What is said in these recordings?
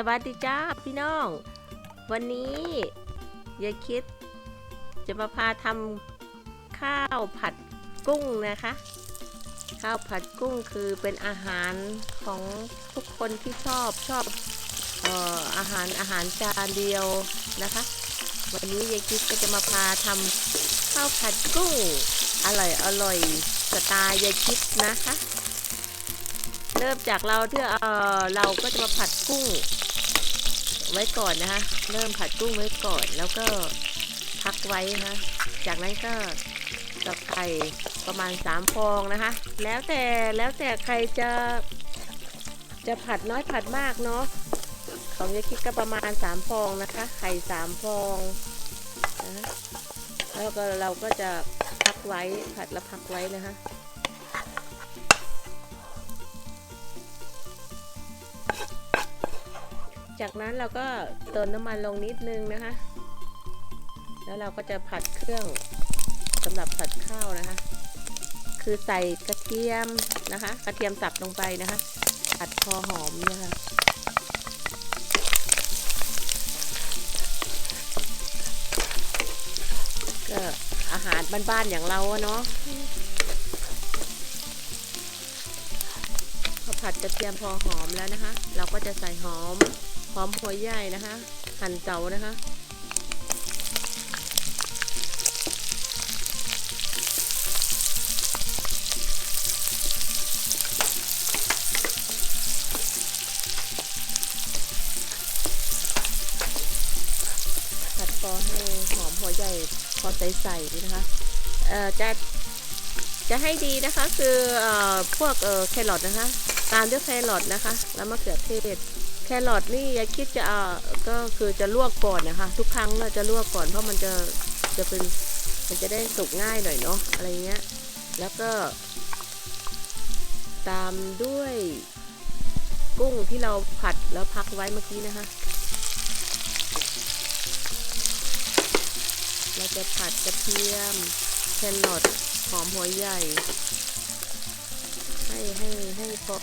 สวัสดีจ้าพี่น้อง วันนี้ยายคิดจะมาพาทำข้าวผัดกุ้งนะคะ ข้าวผัดกุ้งคือเป็นอาหารของทุกคนที่ชอบชอบเอออาหารอาหารจานเดียวนะคะ วันนี้ยายคิดก็จะมาพาทำข้าวผัดกุ้งอร่อยอร่อยสไตล์ยายคิดนะคะ เริ่มจากเราที่เออเราก็จะมาผัดกุ้ง ไว้ก่อนนะคะ เริ่มผัดกุ้งไว้ก่อน แล้วก็พักไว้นะคะจากนั้นก็ตอกไข่ประมาณ3ฟองนะคะ แล้วแต่แล้วแต่ใครจะจะผัดน้อยผัดมากเนาะของยายคิดก็ประมาณ3ฟองนะคะ ไข่3ฟองนะแล้วก็เราก็จะพักไว้ผัดแล้วพักไว้นะคะ จากนั้นเราก็เติมน้ำมันลงนิดนึงนะคะ แล้วเราก็จะผัดเครื่องสำหรับผัดข้าวนะคะ คือใส่กระเทียมนะคะ กระเทียมสับลงไปนะคะผัดพอหอมเนี่ยค่ะก็อาหารบ้านๆอย่างเราเนาะพอผัดกระเทียมพอหอมแล้วนะคะ เราก็จะใส่หอม อมหัวใหญ่นะคะ หั่นเตานะคะ ผัดพอให้หอมหัวใหญ่พอใสๆนะคะเอ่อจะจะให้ดีนะคะคือเอ่อพวกเอ่อแครอทนะคะ ตามด้วยแครอทนะคะ แล้วมะเขือเทศ แครอทนี่ยายคิดจะเอ่อก็คือจะลวกก่อนนะคะ ทุกครั้งเราจะลวกก่อนเพราะมันจะจะเป็นมันจะได้สุกง่ายหน่อยเนาะอะไรเงี้ย แล้วก็ ตามด้วย กุ้งที่เราผัดแล้วพักไว้เมื่อกี้นะคะ เราจะผัดกระเทียมแครอทหอมหัวใหญ่ ให้ให้ให้พอ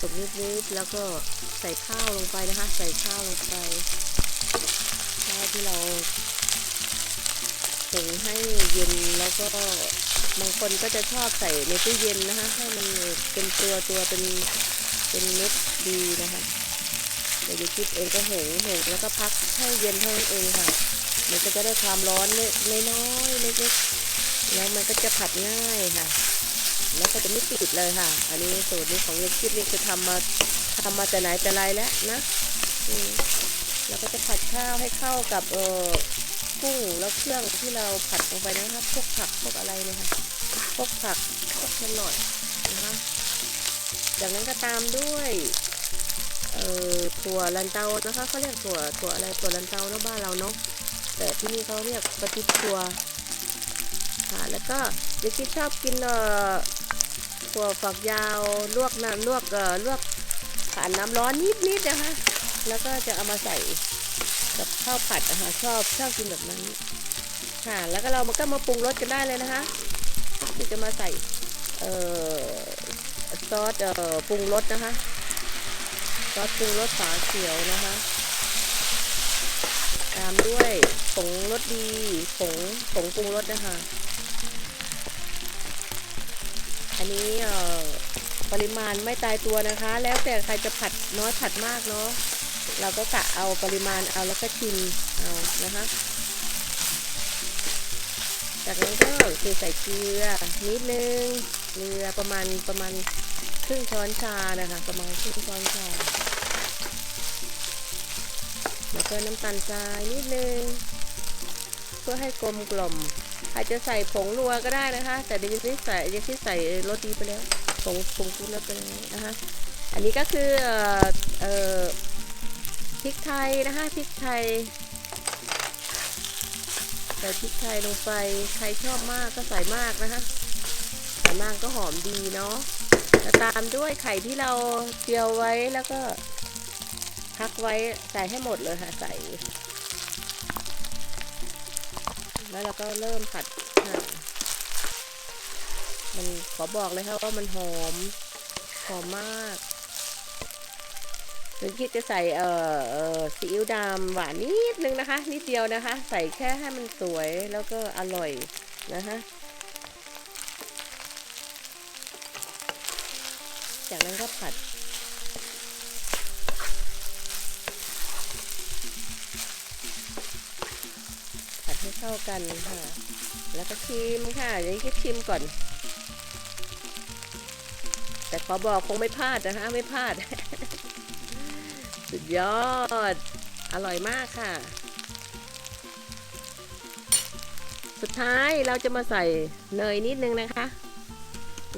สุกนิดๆแล้วก็ ส่ข้าวลงไปนะคะ ใส่ข้าวลงไปข้าวที่เราหุงให้เย็นแล้วก็บางคนก็จะชอบใส่ในตู้เย็นนะคะให้มันเป็นตัวตัวเป็นเป็นเม็ดดีนะคะเดี๋ยวจะคิดเองก็หุงหุงแล้วก็พักให้เย็นเท่านั้นเองค่ะมันก็จะได้ความร้อนเล็กน้อยเล็กๆแล้วมันก็จะผัดง่ายค่ะ แล้วก็จะไม่ติดเลยค่ะ อันนี้สูตรนี้ของยายคิดนี่คือทำมา ทำมาแต่ไหนแต่ไรแล้วนะเราก็จะผัดข้าวให้เข้ากับเออกุ้งแล้วเครื่องที่เราผัดลงไปนะคะพวกผักพวกอะไรเนี่ยค่ะพวกผักพวกแครอทนะคะจากนั้นก็ตามด้วยเอ่อถั่วลันเตานะคะเขาเรียกถั่วถั่วอะไรถั่วลันเตาเนาะบ้านเราเนาะแต่ที่นี่เขาเรียกกระติบตัวค่ะแล้วก็เด็กที่ชอบกินเอ่อถั่วฝักยาวลวกน้ำลวกเอ่อลวก ผ่านน้ำร้อนนิดๆนะคะ แล้วก็จะเอามาใส่กับข้าวผัดนะคะชอบชอบกินแบบนั้นค่ะ แล้วก็เรามันก็มาปรุงรสกันได้เลยนะคะที่จะมาใส่เอ่อซอสเอ่อปรุงรสนะคะซอสปรุงรสฝาเขียวนะคะ ตามด้วยผงรสดีผงผงปรุงรสนะคะ อันนี้เอ่อ ปริมาณไม่ตายตัวนะคะ แล้วแต่ใครจะผัดน้อยผัดมากเนาะเราก็กะเอาปริมาณเอาแล้วก็ชิมเอานะคะ จากนั้นก็คือใส่เกลือนิดนึงเกลือประมาณประมาณครึ่งช้อนชานะคะประมาณครึ่งช้อนชาแล้วก็น้ำตาลทรายนิดนึงเพื่อให้กลมกล่อมอาจจะใส่ผงนัวก็ได้นะคะ แต่เดี๋ยวที่ใส่เดี๋ยวที่ใส่โรสดีไปแล้ว ผงผงชูรสไปแล้วนะคะอันนี้ก็คือเอ่อเอ่อพริกไทยนะคะพริกไทยใส่พริกไทยลงไปใครชอบมากก็ใส่มากนะคะใส่มากก็หอมดีเนาะแล้วตามด้วยไข่ที่เราเจียวไว้แล้วก็พักไว้ใส่ให้หมดเลยค่ะใส่ แล้วเราก็เริ่มผัดค่ะ มันขอบอกเลยค่ะว่ามันหอม หอมมากถึงคิดจะใส่เอ่อเอ่อซีอิ๊วดำหวานนิดนึงนะคะ นิดเดียวนะคะ ใส่แค่ให้มันสวยแล้วก็อร่อยนะคะจากนั้นก็ผัดผัดให้เข้ากันค่ะ แล้วก็ชิมค่ะเดี๋ยวคิดชิมก่อน แต่ขอบอกคงไม่พลาดนะคะ ไม่พลาด สุดยอด อร่อยมากค่ะ สุดท้ายเราจะมาใส่เนยนิดนึงนะคะ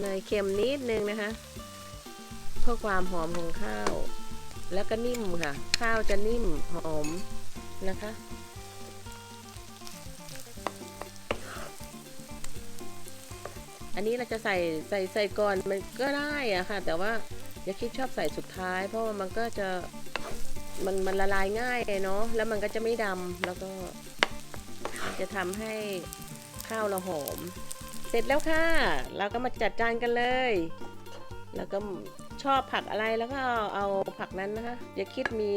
เนยเค็มนิดนึงนะคะ เพื่อความหอมของข้าว แล้วก็นิ่มค่ะ ข้าวจะนิ่มหอมนะคะ อันนี้เราจะใส่ใส่ใส่ก่อนมันก็ได้อะค่ะ แต่ว่าอย่าคิดชอบใส่สุดท้าย เพราะว่ามันก็จะมันมันละลายง่ายเนาะแล้วมันก็จะไม่ดำแล้วก็จะทำให้ข้าวเราหอม เสร็จแล้วค่ะ เราก็มาจัดจานกันเลย แล้วก็ชอบผักอะไรแล้วก็เอาเอาผักนั้นนะคะ อย่าคิดมี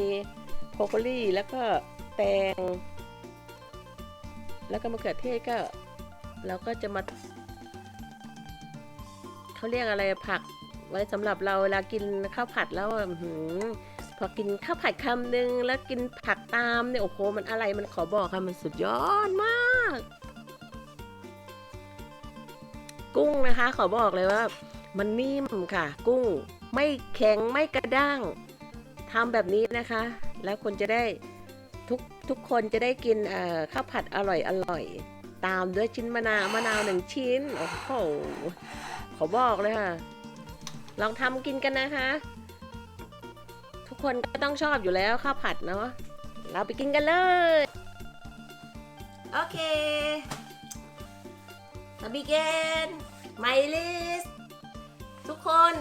โพโคลีแล้วก็แตง แล้วก็มะเขือเทศก็ เราก็จะมา เขาเรียกอะไรผักไว้สำหรับเราเวลากินข้าวผัดแล้วหืพอกินข้าวผัดคำหนึ่งแล้วกินผักตามเนี่ยโอ้โหมันอะไรมันขอบอกค่ะมันสุดยอดมาก กุ้งนะคะ ขอบอกเลยว่า มันนิ่มค่ะ กุ้งไม่แข็งไม่กระด้างทำแบบนี้นะคะ แล้วคนจะได้ทุกทุกคนจะได้กินข้าวผัดอร่อยอร่อย ตามด้วยชิ้นมะนาวมะนาวหนึ่งชิ้น โอ้โห ขอบอกเลยค่ะ ลองทำกินกันนะคะ ทุกคนก็ต้องชอบอยู่แล้วข้าวผัดเนาะ เราไปกินกันเลย โอเคมาบิเกนไมลิสทุกคน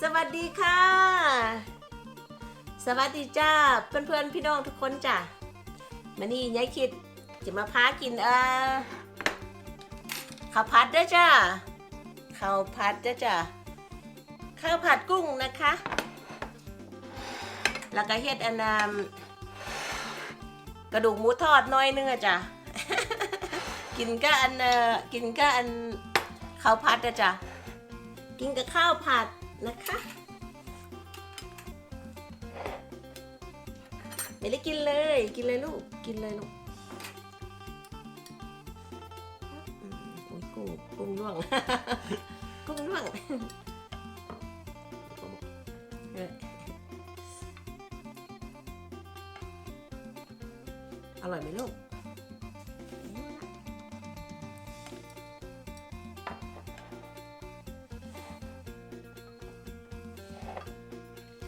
สวัสดีค่ะ สวัสดีจ้า เพื่อนๆพี่น้องทุกคนจ้ะมานี่ยายคิดจะมาพากินเออข้าวผัดด้วยจ้า ข้าวผัดจ้ะจ้ะข้าวผัดกุ้งนะคะ แล้วก็เฮ็ดอันนามกระดูกหมูทอดน้อยนึงอะจ้ะ กินก็อันเอ่อกินก็อันข้าวผัดอะจ้ะ กินกับข้าวผัดนะคะไม่ได้กินเลย กินเลยลูก กินเลยลูก กุ้งกุ้งร่วง กุ้งร่วงอออร่อยไหมลูก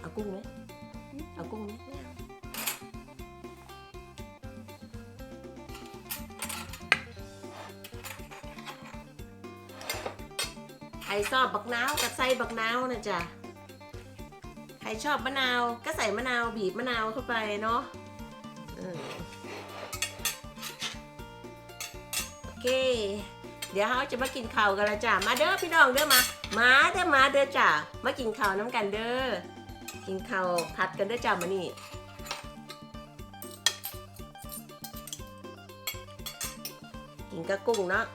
เอากุ้งไหม ชอบบักนาวก็ใส่บักนาวนะจ๊ะใครชอบมะนาวก็ใส่มะนาวบีบมะนาวเข้าไปเนาะโอเค เดี๋ยวเขาจะมากินข้าวกันล้วจ้ะมาเด้อพี่น้องเด้อมามาเด้อมาเด้อจ้ะมากินข้าวน้ำกันเด้อกินข้าวผัดกันเด้อจ้ะมานี่กินกับกุ้งเนาะ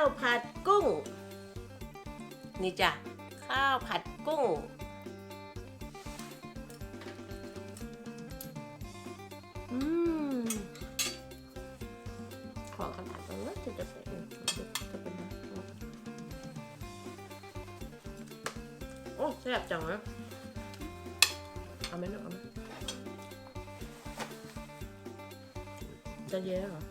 าวผัดกุ้ง นี่จ้ะข้าวผัดกุ้ง อืมขอขนาดตรงนี้จะจะเป็นจะเป็นโอ้แซ่บจังนะเอาไหมลูกเอาไหมจะเยอะเหรอ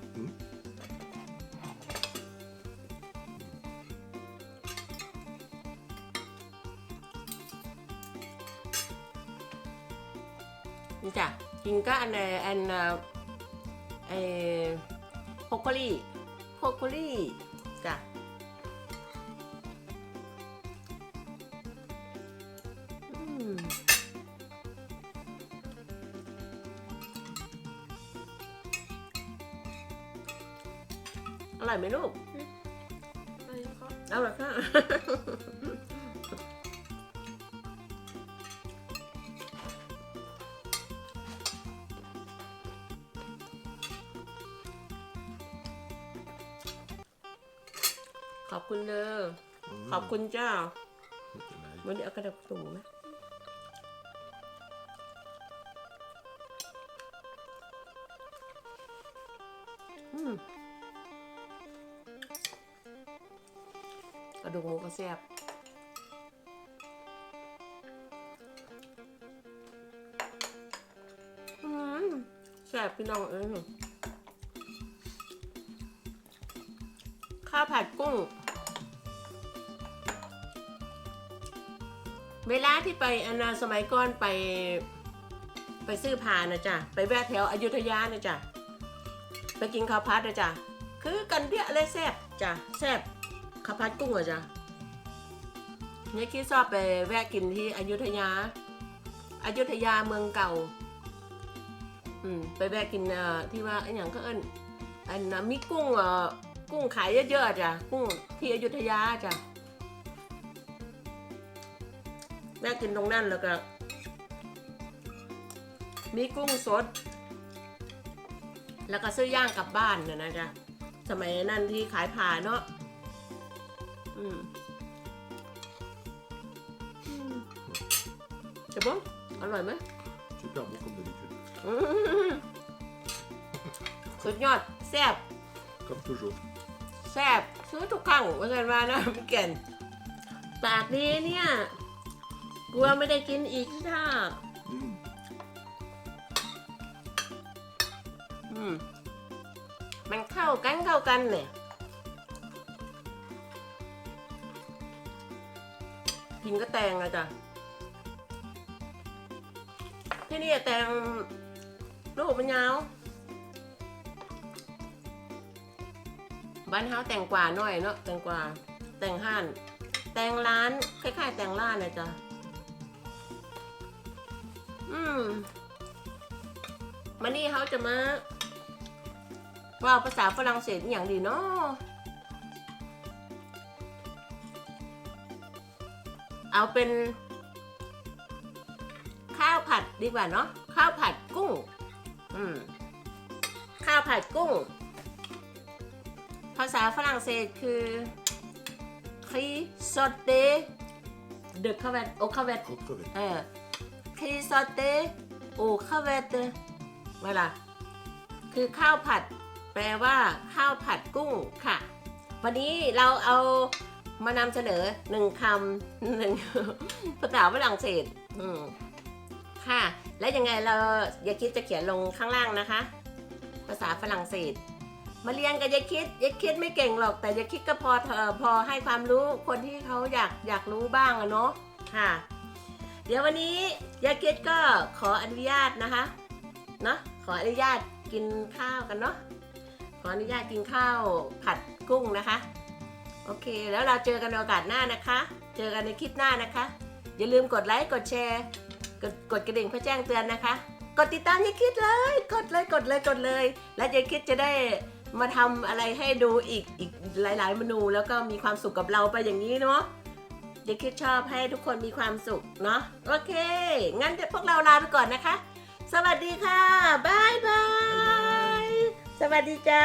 อืมนี่จ้ะกินก็อันเอ่ออันเอ่อเออโคโคลี่โคโคลี่จ้ะอืมอร่อยไหมลูกอะไรนะคะเอาละค่ะ เด้อขอบคุณเจ้า Lite nej. วันนี้เอากระดับสูงนะอืมกระดูกหมูก็แซ่บอืมแซ่บพี่น้องเอ้ยข้าวผัดกุ้ง เวลาที่ไปอนนาสมัยก่อนไป ไปซื้อผ่านะจ๊ะ ไปแวะแถวอยุธยานะจ๊ะ ไปกินข้าวผัดนะจ๊ะ คือกันเดียเลยแซ่บจ้ะแซ่บข้าวผัดกุ้งอะจ้ะเนี่ยคิดชอบไปแวะกินที่อยุธยาอยุธยาเมืองเก่า อืม ไปแวะกินเอ่อที่ว่าไอ้อย่างก็เอิ้นอันนะมีกุ้งเอ่อกุ้งขายเยอะๆจ้ะ กุ้งที่อยุธยาจ้ะ แม่กินตรงนั้นแล้วก็มีกุ้งสด แล้วก็ซื้อย่างกลับบ้านน่ะนะจ๊ะสมัยนั้นที่ขายผ่าเนาะอืมอืมจะบ้งอร่อยไหม Super bon comme d'habitude. อืมสุดยอดแซ่บ Comme toujours. แซ่บซื้อทุกครั้งว่าเกินมานะพี่เก่นปากดีเนี่ย กลัวไม่ได้กินอีกถ้า Mm. อืมมันเข้ากันเข้ากันเนี่ยกินก็แตงอะจ้ะที่นี่แตงลูกมันยาวบ้านเฮาแตงกว่าหน่อยเนาะแตงกว่าแตงห่าน แตงร้านคล้ายๆแตงร้านนะจ๊ะ อืมมานี่เขาจะมาว่าภาษาฝรั่งเศสอหย่างดีเนาะเอาเป็น ข้าวผัดดีกว่าเนาะข้าวผัดกุ้ง อืมข้าวผัดกุ้ง ภาษาฝรั่งเศสคือครีสเตเดคาเวตโอคาเวต Aux crevettes. เออ ครีสเตโอคาเวตเวลาคือข้าวผัด แปลว่า ข้าวผัดกุ้งค่ะ วันนี้เราเอามานำเสนอหนึ่งคำหนึ่งภาษาฝรั่งเศสค่ะ และยังไงเราอย่าคิดจะเขียนลงข้างล่างนะคะ ภาษาฝรั่งเศส มาเรียนกับยายคิดยายคิดไม่เก่งหรอก แต่ยายคิดก็พอเอ่อพอให้ความรู้คนที่เขาอยากอยากรู้บ้างอะเนาะค่ะ เดี๋ยววันนี้ยายคิดก็ขออนุญาตนะคะเนาะขออนุญาตกินข้าวกันเนาะขออนุญาตกินข้าวผัดกุ้งนะคะ โอเค แล้วเราเจอกันในโอกาสหน้านะคะ เจอกันในคลิปหน้านะคะ อย่าลืมกดไลค์กดแชร์ กดกดกระดิ่งเพื่อแจ้งเตือนนะคะ กดติดตามยายคิดเลย กดเลยกดเลยกดเลย และยายคิดจะได้มาทำอะไรให้ดูอีกอีกหลาย ๆ เมนูแล้วก็มีความสุขกับเราไปอย่างนี้เนาะ ยายคิดชอบให้ทุกคนมีความสุขเนาะโอเค งั้นพวกเราลาไปก่อนนะคะ สวัสดีค่ะบายบาย สวัสดีจ้า